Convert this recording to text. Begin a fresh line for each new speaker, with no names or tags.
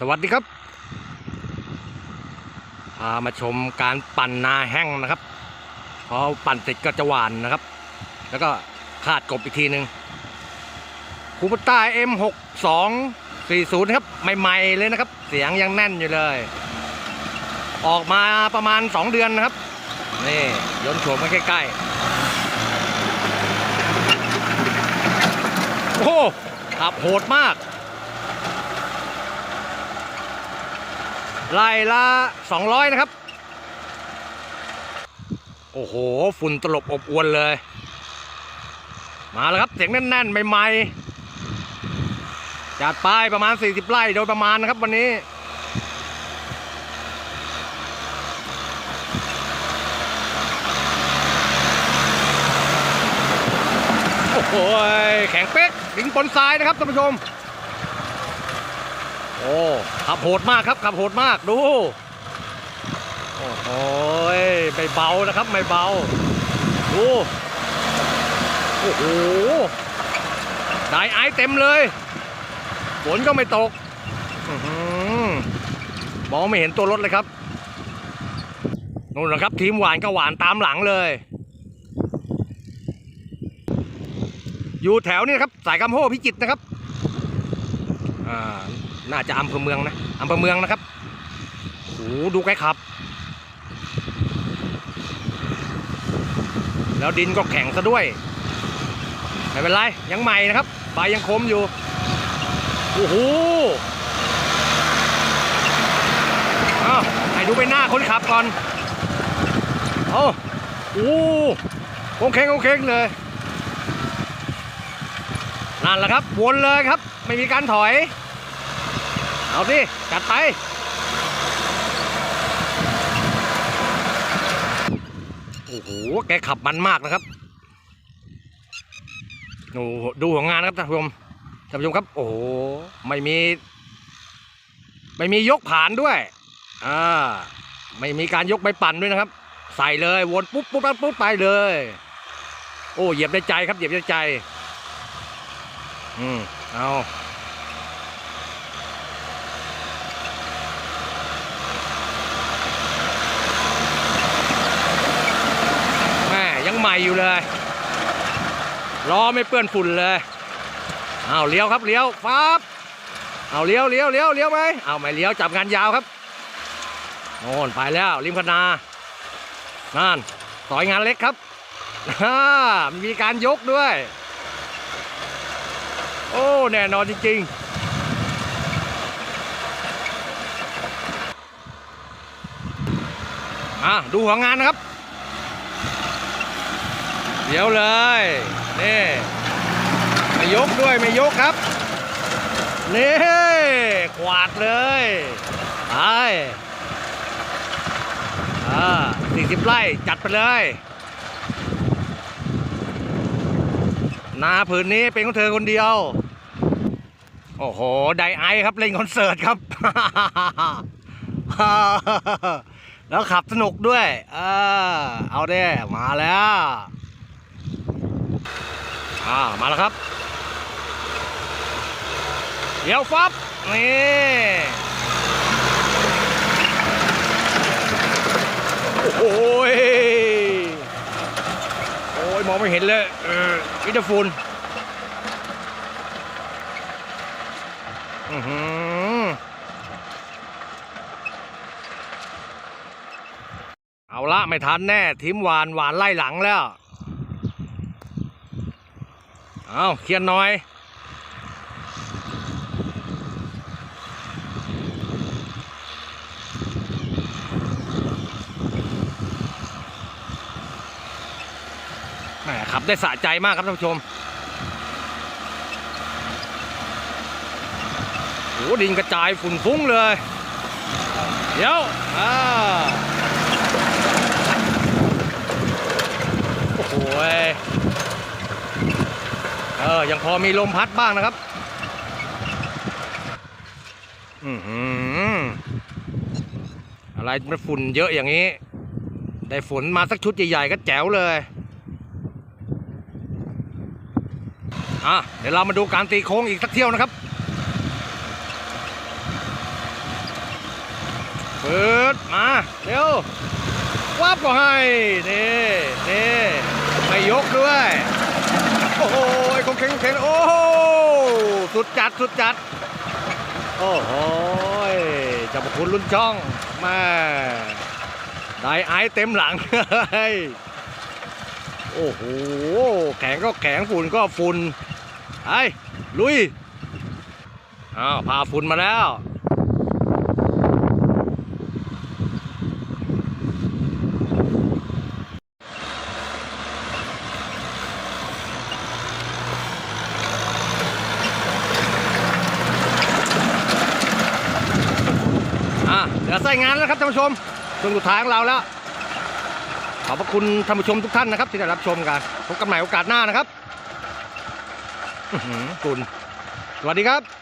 สวัสดีครับ พามาชมการปั่นนาแห้งนะครับ พอปั่นเสร็จก็จะหวานนะครับ แล้วก็คาดกบอีกทีหนึ่งคูปต้า M6240 นะครับ ใหม่ๆเลยนะครับ เสียงยังแน่นอยู่เลย ออกมาประมาณ 2 เดือนนะครับ นี่ยนโฉมมาใกล้ๆ โอ้โหขับโหดมาก ไล่ละ200 นะครับ โอ้โห ฝุ่นตลบอบอวนเลย มาแล้วครับ เสียงแน่นๆ ใหม่ๆ จัดป้ายประมาณ 40 ไร่โดยประมาณนะครับวันนี้โอ้โหแข็งเป๊กดิงปนทรายนะครับท่านผู้ชม โอ้ขับโหดมากครับขับโหดมากดู โอ้โหไม่เบานะครับไม่เบาดูโอ้โหได้ไอซ์เต็มเลยฝนก็ไม่ตกอื้อหือมองไม่เห็นตัวรถเลยครับนู่นนะครับ ทีมหวานก็หวานตามหลังเลย อยู่แถวนี้นะครับ สายกำโฮพิจิตนะครับ อ่า น่าจะอำเภอเมืองนะอำเภอเมืองนะครับโอ้โหดูแกขับ แล้วดินก็แข็งซะด้วยไม่เป็นไรยังใหม่นะครับใบยังคมอยู่โอ้โหอ้าวให้ดูไปหน้าคนขับก่อนโอ้โหโค้งเคงโค้งเคงเลยนั่นแหละครับวนเลยครับ ไม่มีการถอย เอาสิจัดไป โอ้โห แกขับมันมากนะครับโอ้ดูของงานนะครับท่านผู้ชมท่านผู้ชมครับ โอ้โห ไม่มี ไม่มียกผ่านด้วย อ่า ไม่มีการยกใบปั่นด้วยนะครับ ใส่เลย วนปุ๊บปุ๊บปุ๊บปุ๊บไปเลย โอ้ เหยียบได้ใจครับ เหยียบได้ใจ อืม เอา แม่ยัง ใหม่อยู่เลยล้อไม่เปื้อนฝุ่นเลยเอาเลี้ยวครับเลี้ยวฟับเอาเลี้ยวเลี้ยวเลี้ยวเลี้ยวไหมเอาไม่เลี้ยวจับงานยาวครับโน่นไปแล้วริมคณานั่นต่อยงานเล็กครับอ่ามีการยกด้วย โอ้แน่นอนจริงๆอะดูหัวงานนะครับ เดี๋ยวเลย นี่ไม่ยกด้วยไม่ยกครับ นี่กวาดเลยไปอ่าสี่สิบไร่จัดไปเลย นาผืนนี้เป็นของเธอคนเดียว โอ้โห ไดไอครับ เล่นคอนเสิร์ตครับ แล้วขับสนุกด้วย เออเอาเด้มาแล้ว อ่ามาแล้วครับเดี๋ยวฟับนี่โอ้ยโอ้ยมองไม่เห็นเลยเออมิตรฝุ่นอือหือเอาละไม่ทันแน่ทีมหวานหวานไล่หลังแล้ว เอาเคลียร์หน่อย แหมขับได้สะใจมากครับท่านผู้ชมโอ้ดินกระจายฝุ่นฟุ้งเลย เดี๋ยว อ่า โอ้โห เออยังพอมีลมพัดบ้างนะครับอือหืออะไรมันฝุ่นเยอะอย่างนี้ ได้ฝนมาสักชุดใหญ่ๆก็แจ๋วเลยอะเดี๋ยวเรามาดูการตีโค้งอีกสักเที่ยวนะครับเปิดมาเร็ววับก็ให้นี่นี่ไม่ยกด้วย โอ้โหคงเข็งเข็งโอ้โหสุดจัดสุดจัด โอ้โหจะมาคุณรุ่นช่องแมาได้ไอซ์เต็มหลังเฮ้ยโอ้โหแข็งก็แข็งฝุ่นก็ฝุ่นไอ้ลุยอ้าวพาฝุ่นมาแล้ว จะใส่งานแล้วครับท่านผู้ชมช่วงสุดท้ายของเราแล้ว ขอบพระคุณท่านผู้ชมทุกท่านนะครับ ที่ได้รับชมกันพบกันใหม่โอกาสหน้านะครับคุณสวัสดีครับ